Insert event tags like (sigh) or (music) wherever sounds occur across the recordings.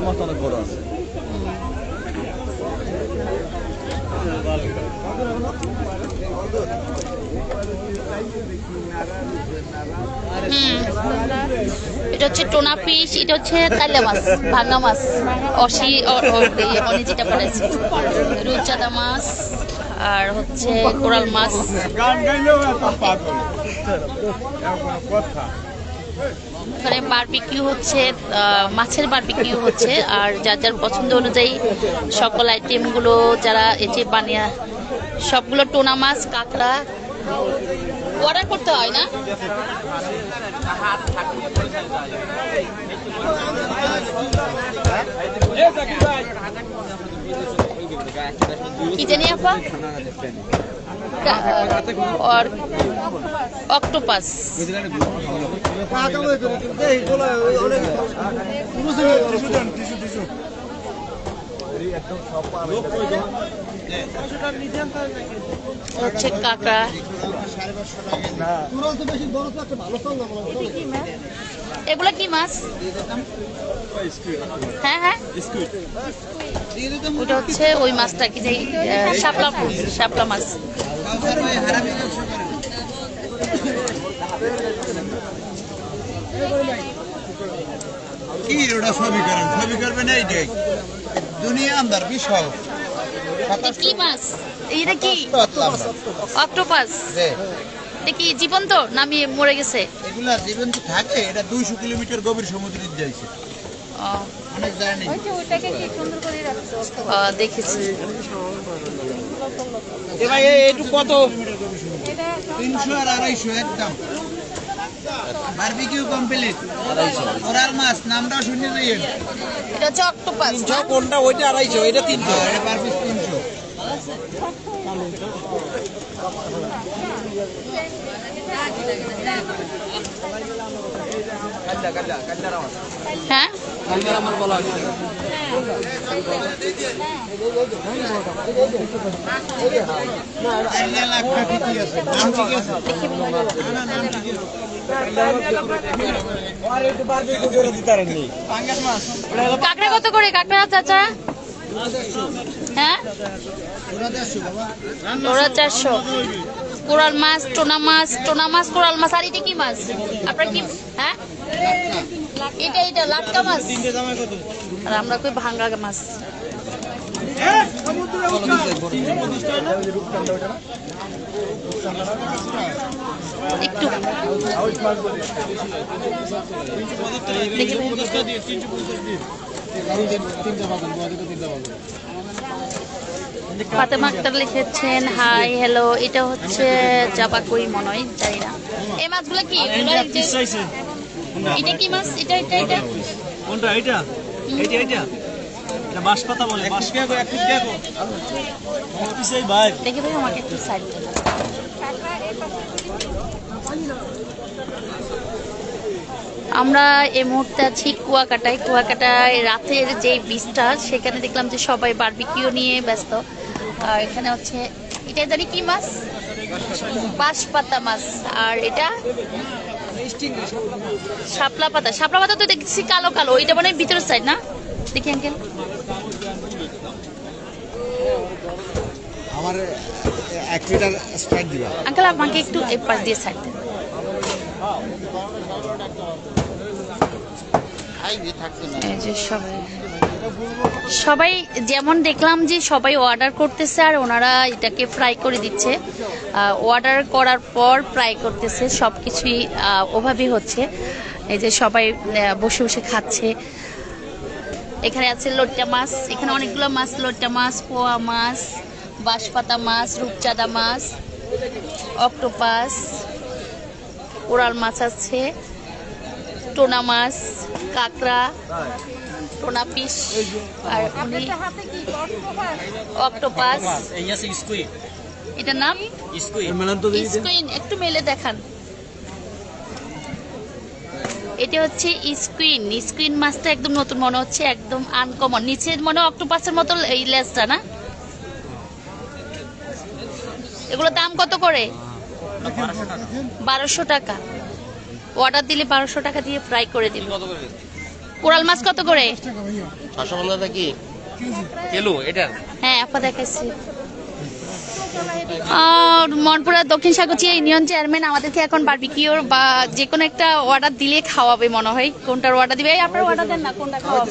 মাছ অনেক বড় আছে। হুম। এটা হচ্ছে টোনা ফিশ এটা হচ্ছে কাইলা মাছ ভাঙা মাছ। অসি অনি যেটা বলেছে রূপচাঁদা মাছ আর হচ্ছে কোরাল মাছ। এখানে বারবিকিউ হচ্ছে মাছের বারবিকিউ হচ্ছে, আর যার যার পছন্দ অনুযায়ী সকল আইটেমগুলো যারা এটি বানিয়ে, সবগুলো টোনা মাছ, কাঁকড়া অর্ডার করতে হয় না? কি জানি আপা? और অক্টোপাস হচ্ছে কাঁকড়া। এগুলো কি মাছ? হ্যাঁ হ্যাঁ। ওটা হচ্ছে ওই মাছটা কি যে শাপলা শাপলা মাছ। কি ওটা করেন? করবেন এইটাই দুনিয়া আন্দার বিশাল। কি মাছ? এটা কি? অক্টোপাস এটা কি জীবন্ত নামি মরে গেছে? এগুলা জীবন্ত থাকে এটা দুইশো কিলোমিটার গভীর সমুদ্রে যাইছে। অনেক জার্নি। ও, দেখেছি। তিনশো আর আড়াইশো একদম। Barbecue complete. ওরার মাছ নামটা শুনে যাইয়েন। এটা হচ্ছে অক্টোপাস না? কোনটা? ওইটা আড়াইশো এটা তিনশো। এটা পার পিস তিনশো হ্যাঁ আমার বলা হয়েছে চার লাখটা ঠিকই আছে নাম ঠিক আছে না, নাম ঠিক আছে পাঙ্গাস মাছ কাঁকড়া কত করে কাঁকড়া চাচা? হ্যাঁ? ওরা চারশো। কোরাল মাছ টোনা মাছ টোনা মাছ কোরাল মাছ আর এটা কি মাছ? আপনার কি হ্যাঁ? এটা এটা লাটকা মাছ। আর আমরা কই ভাঙ্গা মাছ। একটু। ফাতেমা আক্তার লিখেছেন হাই হ্যালো। এটা হচ্ছে জাবা কই মনে হয় জানি না। এই মাছগুলো কি? এটা কি মাছ? এটা এটা এটা? কোনটা? এইটা? এইটা এইটা? এটা বাঁশপাতা বলে বাঁশ। এক পিস পিস ভাই। দেখি ভাই আমাকে একটু সাইড আমরা এই মুহূর্তে আছি কুয়াকাটায়। কুয়াকাটায় রাতের যে বীজটা সেখানে দেখলাম যে সবাই বারবিকিউ নিয়ে ব্যস্ত। আর এখানে হচ্ছে এটা জানি কি মাছ? বাঁশপাতা মাছ। আর এটা শাপলা পাতা। শাপলা পাতা তো দেখছি কালো কালো ওইটা মানে ভিতরের সাইড না? দেখি আঙ্কেল আমার এক লিটার স্প্রাইট দিবা। আঙ্কেল আমাকে একটু এক পাশ দিয়ে সাইড দেন। এই যে সবাই। সবাই যেমন দেখলাম যে সবাই অর্ডার করতেছে আর ওনারা এটাকে ফ্রাই করে দিচ্ছে। অর্ডার করার পর ফ্রাই করতেছে সব কিছুই ওভাবেই হচ্ছে। এই যে সবাই বসে বসে খাচ্ছে। এখানে আছে লোট্টা মাছ, এখানে অনেকগুলো মাছ, লোট্টা মাছ, পোয়া মাছ, বাঁশপাতা মাছ, রূপচাঁদা মাছ, অক্টোপাস কোরাল মাছ আছে, টোনা মাছ, কাঁকড়া টোনা পিস আর উনি অক্টোপাস? এটার নাম? স্কুইন একটু মেলে দেখান। এটা হচ্ছে স্কুইন। স্কুইন মাছটা একদম নতুন মনে হচ্ছে একদম আনকমন নিচে মনে হয় অক্টোপাসের মতো এই লেজটা না? এগুলো দাম কত করে? বারোশো টাকা। অর্ডার দিলে বারোশো টাকা দিয়ে ফ্রাই করে দিন কোরাল মাছ কত করে? ছশো পঞ্চাশ কি? কিলো এটা হ্যাঁ আপা দেখাচ্ছি আর মনপুরা দক্ষিণ সাগরচিয়া ইউনিয়ন চেয়ারম্যান আমাদেরকে এখন বারবিকিউর বা যে কোনো একটা অর্ডার দিলে খাওয়াবে মনে হয়। কোনটার অর্ডার দিবে? এই আপনার অর্ডার দেন না কোনটা খাওয়াবে?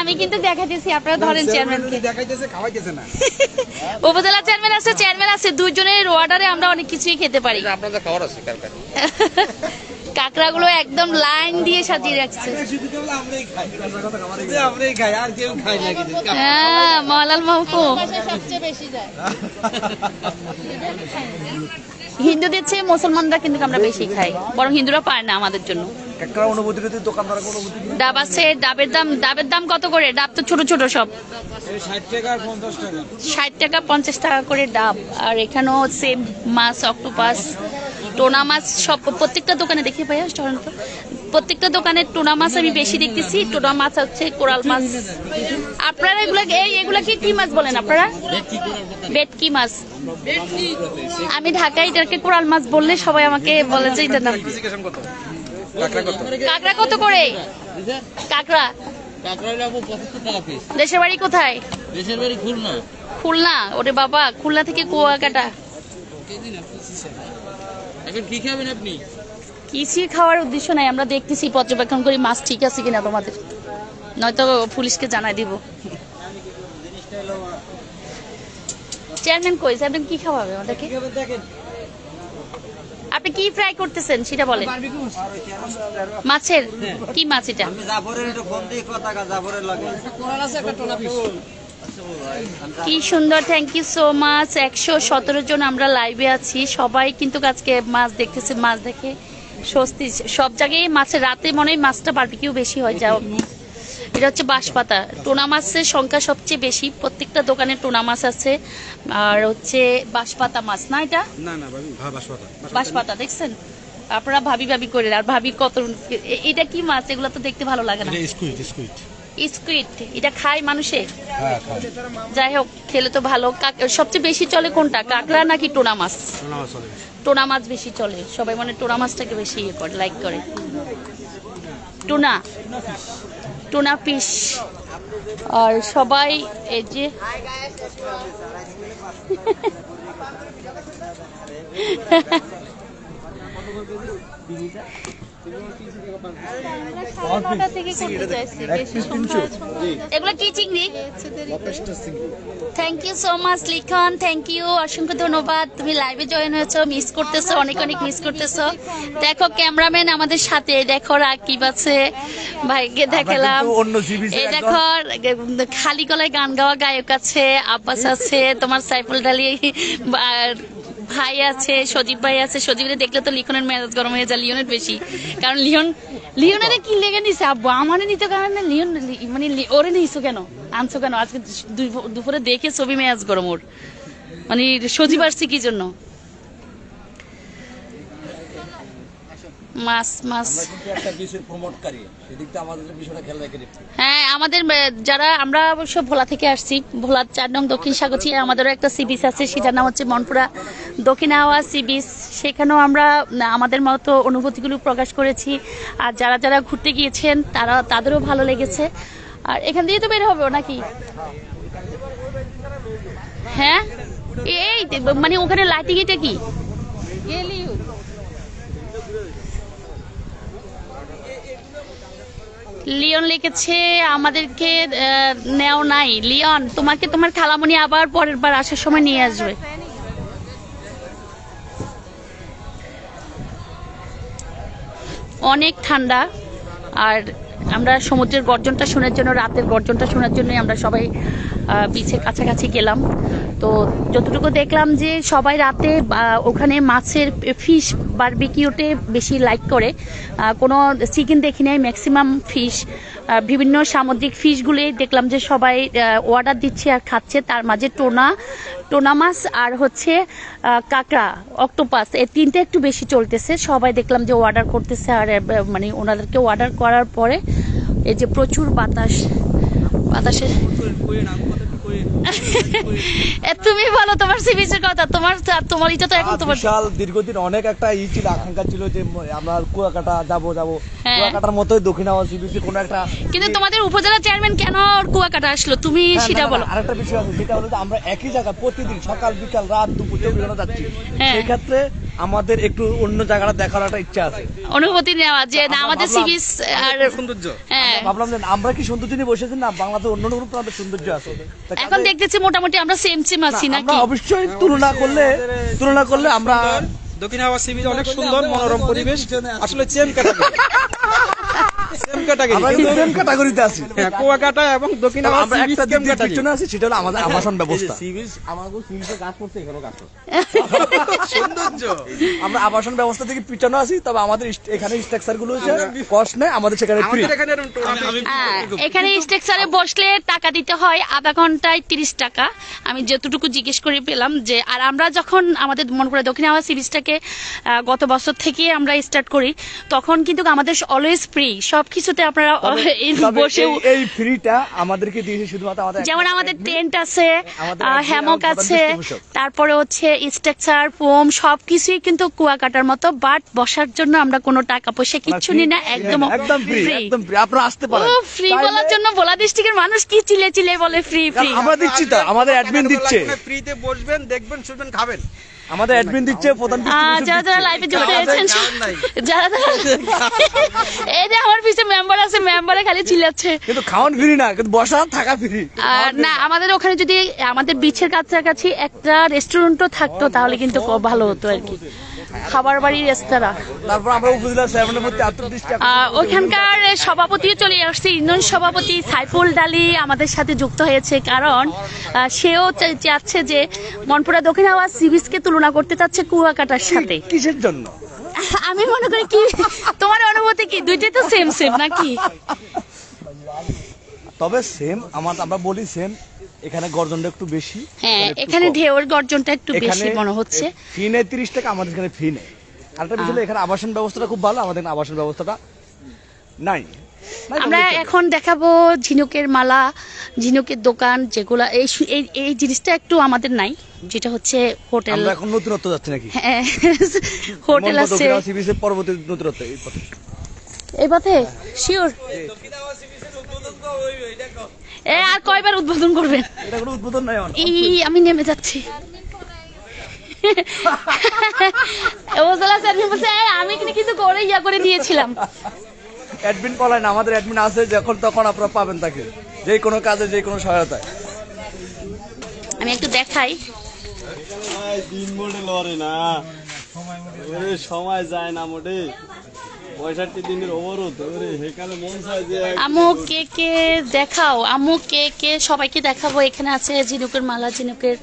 আমি কিন্তু দেখাইতেছি আপনারা ধরেন চেয়ারম্যানকে দেখাইতেছে (laughs) উপজেলা চেয়ারম্যান আছে চেয়ারম্যান আছে দুজনের অর্ডারে আমরা অনেক কিছুই খেতে পারি। আপনাদের খাবার আছে কার কার? (laughs) কাঁকড়াগুলো একদম লাইন দিয়ে সাজিয়ে রাখছে। হ্যাঁ মহলাল মহকুম হিন্দুদের চেয়ে মুসলমানরা কিন্তু আমরা বেশি খাই বরং হিন্দুরা পায় না আমাদের জন্য। ডাব আছে ডাবের দাম ডাবের দাম কত করে? ডাব তো ছোট ছোট সব। ষাট টাকা পঞ্চাশ টাকা। ষাট টাকা পঞ্চাশ টাকা করে ডাব। আর এখানেও সেম মাছ অক্টোপাস টোনা মাছ সব, প্রত্যেকটা দোকানে দেখি ভাইয়া চলেন তো। প্রত্যেকটা দোকানে টোনা মাছ আমি বেশি দেখতেছি। টোনা মাছ হচ্ছে কোরাল মাছ। আপনারা এগুলা, এই এগুলা কি মাছ বলেন আপনারা? বেটকি মাছ। আমি ঢাকায় এটাকে কোরাল মাছ বললে সবাই আমাকে বলে যে এটা নাম। কাঁকড়া কত করে? কাঁকড়া? দেশের বাড়ি কোথায়? খুলনা খুলনা। ওরে বাবা, খুলনা থেকে কুয়াকাটা। এখন কি খাবেন আপনি? কিছুই খাওয়ার উদ্দেশ্য নাই আমরা দেখতেছি পর্যবেক্ষণ করি মাছ ঠিক আছে কিনা তোমাদের। নয়তো পুলিশকে জানাই দিব। চেয়ারম্যান কই? চেয়ারম্যান কি খাওয়াবে আমাদেরকে? আপনি কি ফ্রাই করতেছেন সেটা বলেন। মাছের? কি মাছ এটা? জাফরের একটু ফোন দিয়ে কথা জাফরের লাগে। কি সুন্দর থ্যাংক ইউ সো মাচ একশো সতেরো জন আমরা লাইভে আছি। সবাই কিন্তু আজকে মাছ দেখতেছে মাছ দেখে স্বস্তি। সব জায়গায় মাছের রাতে মনে হয় মাছটা বারবিকিউ বেশি হয় যাও। এটা হচ্ছে বাঁশপাতা। টোনা মাছের সংখ্যা সবচেয়ে বেশি। প্রত্যেকটা দোকানে টোনা মাছ আছে। আর হচ্ছে বাঁশপাতা মাছ না এটা? বাঁশপাতা। দেখছেন? আপনারা ভাবি ভাবি করে আর ভাবি কত এটা কি মাছ? এগুলো তো দেখতে ভালো লাগে না। স্কুইড এটা খায় মানুষে? হ্যাঁ যাই হোক খেলে তো ভালো। কাক- সবচেয়ে বেশি চলে কোনটা কাঁকড়া নাকি টোনা মাছ? টোনা মাছ বেশি। চলে। সবাই মানে টোনা মাছটাকে বেশি ইয়ে করে লাইক করে। টুনা? Tuna fish. আর সবাই এই যে (laughs) thank you so much Likhon thank you অসংখ্য ধন্যবাদ। তুমি লাইভে জয়েন হয়েছো মিস করতেছো অনেক অনেক মিস করতেছো। দেখো ক্যামেরাম্যান আমাদের সাথে। দেখো রাকিব আছে। ভাইকে দেখালাম। এই দেখো খালি গলায় গান গাওয়া গায়ক আছে আব্বাস আছে তোমার সাইফুল ডালি আর ভাই আছে সজীব ভাই আছে। সজীবের দেখলে তো লিখনের মেজাজ গরম হয়ে যায় লিওনের বেশি। কারণ লিওন লিওনের কি লেগে নিছে? আব্বু আমারে নিতে কারণে লিওন মানে ওরে নিছো কেন? আনছো কেন? আজকে দুপুরে দেখে ছবি মেজাজ গরম ওর। মানে সজীব আসছে কি জন্য? মাছ মাছ কিন্তু একটা বিষয় প্রমোটকারী। সেদিকটা আমাদের বিষয়টা খেয়াল রেখে হ্যাঁ আমাদের যারা আমরা অবশ্য ভোলা থেকে আসছি, ভোলার চার নং দক্ষিণ সাগরচিয়া আমাদেরও একটা সি বিচ আছে, সেটার নাম হচ্ছে মনপুরা দক্ষিণ হাওয়া সি বিচ। সেখানেও আমরা আমাদের মতো অনুভূতিগুলো প্রকাশ করেছি। আর যারা যারা ঘুরতে গিয়েছেন, তারা, তাদেরও ভালো লেগেছে। আর এখান দিয়ে তো বের হবে নাকি? হ্যাঁ? এই মানে ওখানে লাইটিং এটা কি? লিওন লিখেছে, আমাদেরকে নেও নাই। লিওন, তোমাকে তোমার খালামণি আবার পরের বার আসার সময় নিয়ে আসবে। অনেক ঠান্ডা, আর আমরা সমুদ্রের গর্জনটা শোনার জন্য, রাতের গর্জনটা শোনার জন্যই আমরা সবাই বিচের কাছাকাছি গেলাম। তো যতটুকু দেখলাম যে সবাই রাতে ওখানে মাছের ফিশ বারবিকিউতে বেশি লাইক করে। কোনো চিকেন দেখি নাই ম্যাক্সিমাম ফিশ বিভিন্ন সামুদ্রিক ফিশগুলোই দেখলাম যে সবাই অর্ডার দিচ্ছে আর খাচ্ছে। তার মাঝে টোনা টোনা মাছ আর হচ্ছে কাঁকড়া অক্টোপাস এই তিনটে একটু বেশি চলতেছে। সবাই দেখলাম যে অর্ডার করতেছে আর মানে ওনাদেরকে অর্ডার করার পরে এই যে প্রচুর বাতাস বাতাসের (laughs) তুমি বলো তোমার সি বিচের কথা তোমার তোমার এটা তো এখন তোমার বিশাল দীর্ঘদিন অনেক একটা ই ছিল আকাঙ্ক্ষা ছিল যে আমরা কুয়াকাটা যাব যাব হ্যাঁ। কুয়াকাটার মতোই দক্ষিণ হাওয়া সি বিচে কোনো একটা কিন্তু তোমাদের উপজেলা চেয়ারম্যান কেন কুয়াকাটা আসলো তুমি সেটা বলো আরেকটা বিষয় আছে যেটা হলো যে আমরা একই জায়গা প্রতিদিন সকাল বিকাল রাত দুপুর যাচ্ছি হ্যাঁ। সেই ক্ষেত্রে আমাদের একটু অন্য জায়গাটা দেখার একটা ইচ্ছা আছে। অনুভূতি নেওয়া যে না আমরা আমাদের সিবিস আর সৌন্দর্য। হ্যাঁ। ভাবলাম যে আমরা কি সৌন্দর্য নিয়ে বসেছি না বাংলাদেশ অন্য কোনো প্রান্তের সৌন্দর্য আছে। এখন দেখতেছি মোটামুটি আমরা সেম সেম আছি না, নাকি? আমরা অবশ্যই তুলনা করলে তুলনা করলে আমরা দক্ষিণ হাওয়া সিরিজ অনেক সুন্দর মনোরম পরিবেশ। আসলে চেম ক্যাটাগরি সেম ক্যাটাগরি আমরা কি সেম ক্যাটাগরিতে আছি। হ্যাঁ কুয়াকাটা এবং দক্ষিণ আমরা একটা দিক দিয়ে পিছনে আছি সেটা হলো আমাদের আবাসন ব্যবস্থা। সৌন্দর্য। আমরা আবাসন ব্যবস্থা থেকে পিছনে আছি তবে আমাদের এখানে স্ট্রাকচারগুলো হচ্ছে কষ্ট নেই আমাদের সেখানে ফ্রি এখানে হ্যাঁ, এখানে স্ট্রাকচারে বসলে টাকা দিতে হয় আধা ঘন্টায় তিরিশ টাকা। আমি যতটুকু জিজ্ঞেস করে পেলাম যে আর আমরা যখন আমাদের মনে করে দক্ষিণ হাওয়া সিরিজটাকে গত বছর থেকে আমরা স্টার্ট করি তখন কিন্তু আমাদের অলওয়েজ ফ্রি সব কিছুতে আপনারা (laughs) বসে এই- ফ্রিটা আমাদেরকে দিয়েছে শুধুমাত্র আমাদের যেমন আমাদের টেন্ট আছে হ্যামক আছে তারপরে হচ্ছে স্ট্রাকচার ফোম সবকিছুই কিন্তু কুয়াকাটার মতো বাট বসার জন্য আমরা কোনো টাকা পয়সা কিচ্ছু নিই না একদম একদম ফ্রি ফ্রি একদম ফ্রি আপনারা আসতে পারেন। ও ফ্রি বলার জন্য ভোলা ডিস্ট্রিক্টের মানুষ কি চিলে চিলে বলে ফ্রি ফ্রি আমরা দিচ্ছি তো আমাদের অ্যাডমিন দিচ্ছে। ফ্রিতে বসবেন দেখবেন শুনবেন খাবেন। আমাদের অ্যাডমিন দিচ্ছে প্রধান যারা যারা। লাইভে যুক্ত হয়েছেন যারা যারা এই যে আমার পিছনে মেম্বার আছে মেম্বারে খালি চিল্লাচ্ছে। কিন্তু খাওয়ান ফ্রি না কিন্তু বসা থাকা ফ্রি আর না আমাদের ওখানে যদি আমাদের বিচের কাছাকাছি একটা রেস্টুরেন্টও থাকতো তাহলে কিন্তু খুব ভালো হতো আর কি। খাবার বাড়ির রেস্তোরাঁ। তারপর আমরা উপজেলা ওখানকার সভাপতিও চলে আসছে ইউনিয়ন সভাপতি সাইফুল ডালি আমাদের সাথে যুক্ত হয়েছে কারণ সেও চাচ্ছে যে মনপুরা দক্ষিণ হাওয়া সিবিসকে তুলনা করতে চাচ্ছে কুয়াকাটার সাথে। কিসের জন্য? আমি মনে করি কি তোমার অনুভূতি কি? দুইটাই তো সেম সেম নাকি? তবে সেম আমার আমরা বলি সেম এখানে গর্জনটা একটু বেশি হ্যাঁ এখানে। ঢেউর গর্জনটা একটু বেশি মনে হচ্ছে। ফি নেয় তিরিশ টাকা আমাদের এখানে ফি নেই। আরেকটা বিষয় এখানে আবাসন ব্যবস্থাটা খুব ভালো আমাদের আবাসন ব্যবস্থাটা নাই। আমরা এখন দেখাবো ঝিনুকের মালা ঝিনুকের দোকান যেগুলা এই এই এই জিনিসটা একটু আমাদের নাই যেটা হচ্ছে হোটেল। আমরা এখন নতুনত্ব যাচ্ছি নাকি? হ্যাঁ, হোটেল আছে। পরবর্তী নতুনত্ব এই পথে। এই পথে? শিওর এ আর কয়বার উদ্বোধন করবেন এটা কোনো উদ্বোধন নাই আমার এই আমি নেমে যাচ্ছি। বলছে, আমি কিন্তু করে ইয়া করে দিয়েছিলাম অ্যাডমিন পলায় না আমাদের অ্যাডমিন আছে যখন তখন আপনারা পাবেন তাকে। যে কোনো কাজে যে কোনো সহায়তায়। আমি একটু দেখাই। দিন মোটে লড়ে না। সময় যায় না মোটে। পঁয়ষট্টি দিনের অবরোধ। সেখানে মন চায় যে আমু কে কে দেখাও? আমু কে কে সবাইকে দেখাবো। এখানে আছে ঝিনুকের মালা ঝিনুকের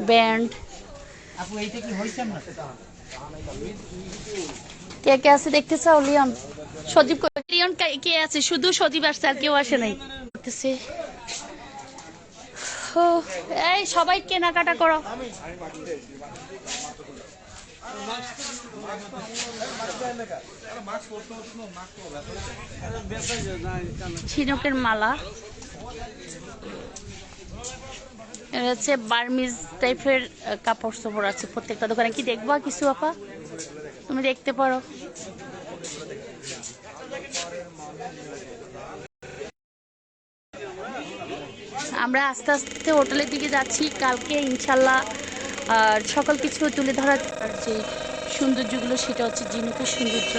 ব্যান্ড। কে কে আছে দেখতে চাও লিয়ন সজীব লিয়ন কে- কে আছে? শুধু সজীব আসছে আর কেউ আসে নাই। করতেছে। এই সবাই কেনাকাটা করো। ঝিনুকের মালা। হচ্ছে বার্মিজ টাইপের কাপড় চোপড় আছে প্রত্যেকটা দোকানে। কি দেখবা কিছু, আপা? তুমি দেখতে পারো। আমরা আস্তে আস্তে হোটেলের দিকে যাচ্ছি। কালকে ইনশাল্লাহ আর সকল কিছু তুলে ধরার যে সৌন্দর্যগুলো, সেটা হচ্ছে জিনুকের সৌন্দর্য।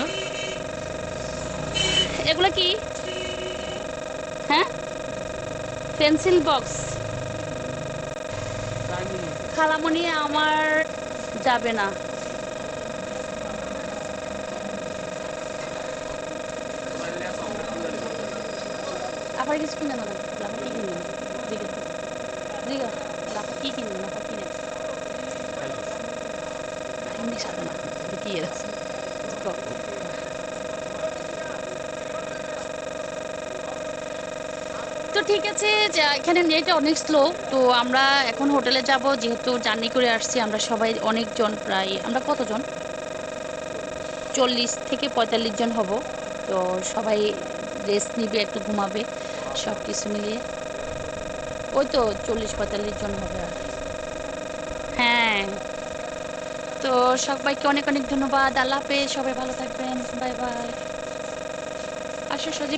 এগুলো কি? হ্যাঁ? Pencil box. খালামণি আমার যাবে না। আবার কিছু কিনে না লাফা কি কিনবে দিকে দিকে লাফা কি কিনবে লাফা কিনে এমনি সাথে না কি এর আছে কও। তো ঠিক আছে যে, এখানে নেট অনেক স্লো তো আমরা এখন হোটেলে যাব, যেহেতু জার্নি করে আসছি, আমরা সবাই অনেকজন প্রায়, আমরা কতজন? চল্লিশ থেকে পঁয়তাল্লিশ জন হব, তো সবাই রেস্ট নিবে, একটু ঘুমাবে সব কিছু মিলিয়ে। ওই তো চল্লিশ পঁয়তাল্লিশ জন হবে আর হ্যাঁ। তো সবাইকে অনেক অনেক ধন্যবাদ, আল্লাহ হাফেজ, সবাই ভালো থাকবেন বাই বাই আসো সজীব।